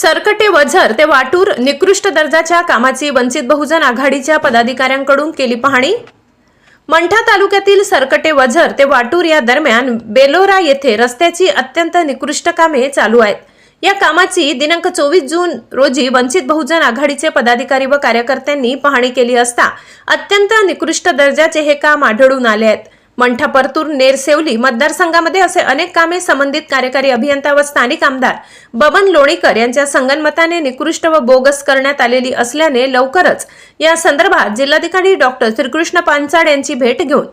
सरकटे वझर ते वाटूर निकृष्ट दर्जाच्या कामाची वंचित बहुजन आघाडीच्या पदाधिकाऱ्यांकडून केली पाहणी. मंठा तालुक्यातील सरकटे वझर ते वाटूर या दरम्यान बेलोरा येथे रस्त्याची अत्यंत निकृष्ट कामे चालू आहेत. या कामाची दिनांक चोवीस जून रोजी वंचित बहुजन आघाडीचे पदाधिकारी व कार्यकर्त्यांनी पाहणी केली असता अत्यंत निकृष्ट दर्जाचे हे काम आढळून आले आहेत. मंठा परतूर नेरसेवली मतदारसंघामध्ये असे अनेक कामे संबंधित कार्यकारी अभियंता व स्थानिक आमदार बबन लोणीकर यांच्या संगनमताने निकृष्ट व बोगस करण्यात आलेली असल्याने लवकरच या संदर्भात जिल्हाधिकारी डॉक्टर श्रीकृष्ण पांचाड यांची भेट घेऊन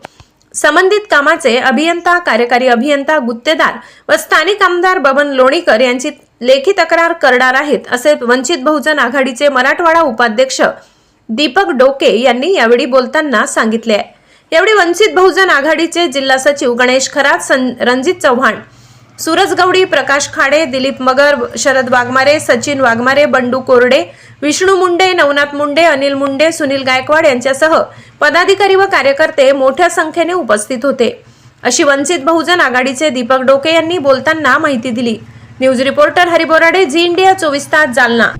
संबंधित कामाचे अभियंता कार्यकारी अभियंता गुत्तेदार व स्थानिक आमदार बबन लोणीकर यांची लेखी तक्रार करणार आहेत असे वंचित बहुजन आघाडीचे मराठवाडा उपाध्यक्ष दीपक डोके यांनी यावेळी बोलताना सांगितले आहे. यावेळी वंचित बहुजन आघाडीचे जिल्हा सचिव गणेश खरात रणजित चव्हाण सूरज गवडी प्रकाश खाडे दिलीप मगर शरद वाघमारे सचिन वाघमारे बंडू कोरडे विष्णू मुंडे नवनाथ मुंडे अनिल मुंडे सुनील गायकवाड यांच्यासह पदाधिकारी व कार्यकर्ते मोठ्या संख्येने उपस्थित होते. अशी वंचित बहुजन आघाडीचे दीपक डोके यांनी बोलताना माहिती दिली. News reporter Hari Borade Zee India चोवीस तास जालना.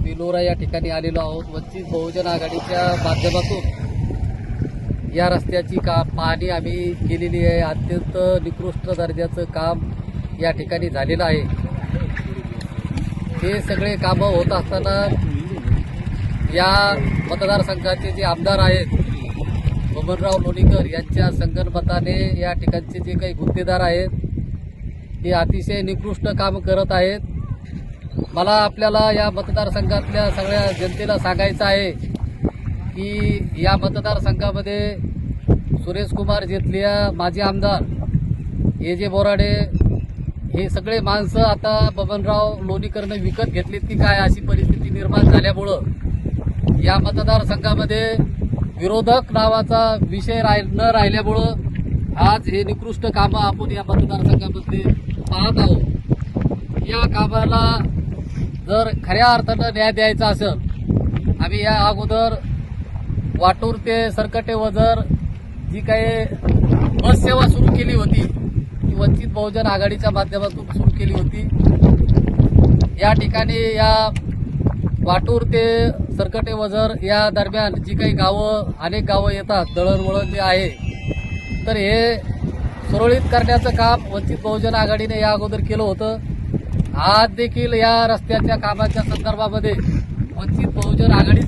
या ठिकाणी आलेलो आहोत. वंचित बहुजन आघाडीच्या माध्यमातून या रस्त्याची का पाहणी आम्ही केलेली आहे अत्यंत निकृष्ट दर्जाचं काम या ठिकाणी झालेलं आहे. हे सगळे कामं होत असताना या मतदारसंघाचे जे आमदार आहेत बबनराव लोणीकर यांच्या संगणमताने या ठिकाणचे जे काही गुत्तेदार आहेत ते अतिशय निकृष्ट काम करत आहेत. मला आपल्याला या मतदारसंघातल्या सगळ्या जनतेला सांगायचं आहे की या मतदारसंघामध्ये सुरेश कुमार जेतलिया माजी आमदार ए जे बोराडे हे सगळे माणसं आता बबनराव लोणीकरनं विकत घेतलीत की काय अशी परिस्थिती निर्माण झाल्यामुळं या मतदारसंघामध्ये विरोधक नावाचा विषय राह न राहिल्यामुळं आज हे निकृष्ट कामं आपण या मतदारसंघामध्ये पाहत आहोत. या कामाला जर खऱ्या अर्थानं न्याय द्यायचा असेल आम्ही या अगोदर वाटूर ते सरकटे वजर जी काही बस सेवा सुरू केली होती ती वंचित बहुजन आघाडीच्या माध्यमातून सुरू केली होती. या ठिकाणी या वाटूर ते सरकटे वजर या दरम्यान जी काही गावं अनेक गावं येतात दळणवळण जे आहे तर हे सुरळीत करण्याचं काम वंचित बहुजन आघाडीने या अगोदर केलं होतं. आज देखील या रस्त्याच्या कामाच्या संदर्भामध्ये वंचित बहुजन आघाडी